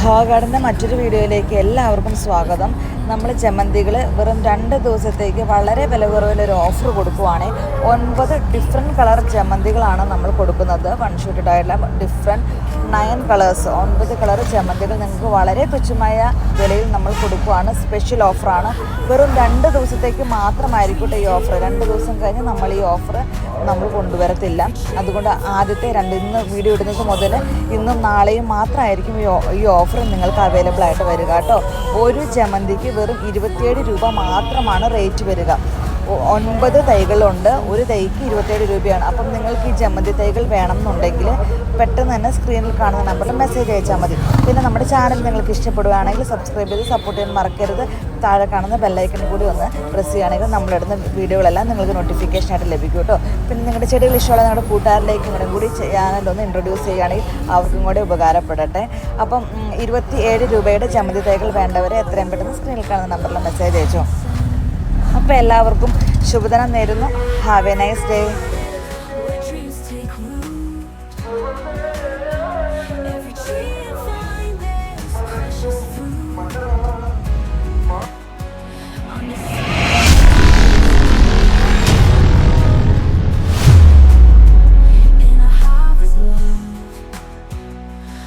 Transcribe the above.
Flower ഗാർഡന്റെ മറ്റൊരു വീഡിയോയിലേക്ക് എല്ലാവർക്കും സ്വാഗതം. നമ്മൾ ജമന്തികൾ വെറും രണ്ട് ദിവസത്തേക്ക് വളരെ വില കുറവിലൊരു ഓഫർ കൊടുക്കുവാണേ. ഒൻപത് ഡിഫറെന്റ് കളർ ജമന്തികളാണ് നമ്മൾ കൊടുക്കുന്നത്. വൺ ഷൂട്ടഡ് ആയിട്ടുള്ള ഡിഫറെന്റ് നയൻ കളേഴ്സ് ഒൻപത് കളർ ജമന്തികൾ നിങ്ങൾക്ക് വളരെ തുച്ഛമായ വിലയിൽ നമ്മൾ കൊടുക്കുവാണ്. സ്പെഷ്യൽ ഓഫറാണ് വെറും രണ്ട് ദിവസത്തേക്ക് മാത്രമായിരിക്കട്ടെ ഈ ഓഫർ രണ്ട് ദിവസം കഴിഞ്ഞ് നമ്മൾ ഈ ഓഫർ നമ്മൾ കൊണ്ടുവരത്തില്ല. അതുകൊണ്ട് ആദ്യത്തെ രണ്ട് ഇന്ന് വീഡിയോ ഇടുന്നത് മുതൽ ഇന്നും നാളെയും മാത്രമായിരിക്കും ഈ ഓഫർ നിങ്ങൾക്ക് അവൈലബിൾ ആയിട്ട് വരിക കേട്ടോ. ഒരു ജമന്തിക്ക് വെറും ഇരുപത്തിയേഴ് രൂപ മാത്രമാണ് റേറ്റ് വരിക. ഒൻപത് തൈകളുണ്ട്. ഒരു തൈക്ക് ഇരുപത്തേഴ് രൂപയാണ്. അപ്പം നിങ്ങൾക്ക് ഈ ജമന്തി തൈകൾ വേണം എന്നുണ്ടെങ്കിൽ പെട്ടെന്ന് തന്നെ സ്ക്രീനിൽ കാണുന്ന നമ്പറിൽ മെസ്സേജ് അയച്ചാൽ മതി. പിന്നെ നമ്മുടെ ചാനൽ നിങ്ങൾക്ക് ഇഷ്ടപ്പെടുകയാണെങ്കിൽ സബ്സ്ക്രൈബ് ചെയ്ത് സപ്പോർട്ട് ചെയ്യാൻ മറക്കരുത്. താഴെ കാണുന്ന ബെല്ലൈക്കൺ കൂടി ഒന്ന് പ്രസ് ചെയ്യുകയാണെങ്കിൽ നമ്മളിടുന്ന വീഡിയോകളെല്ലാം നിങ്ങൾക്ക് നോട്ടിഫിക്കേഷൻ ആയിട്ട് ലഭിക്കും കേട്ടോ. പിന്നെ നിങ്ങളുടെ ചെടികൾ ഇഷ്ടമുള്ള നിങ്ങളുടെ കൂട്ടുകാരിലേക്ക് ഇങ്ങനെ കൂടി ചാനലൊന്ന് ഇൻട്രൊഡ്യൂസ് ചെയ്യുകയാണെങ്കിൽ അവർക്കും കൂടി ഉപകാരപ്പെടട്ടെ. അപ്പം ഇരുപത്തി ഏഴ് രൂപയുടെ ജമന്തി തൈകൾ വേണ്ടവരെ എത്രയും പെട്ടെന്ന് സ്ക്രീനിൽ കാണുന്ന നമ്പറിൽ മെസ്സേജ് അയച്ചോ. അപ്പോൾ എല്ലാവർക്കും ശുഭദിനം നേരുന്നു. Have A nice day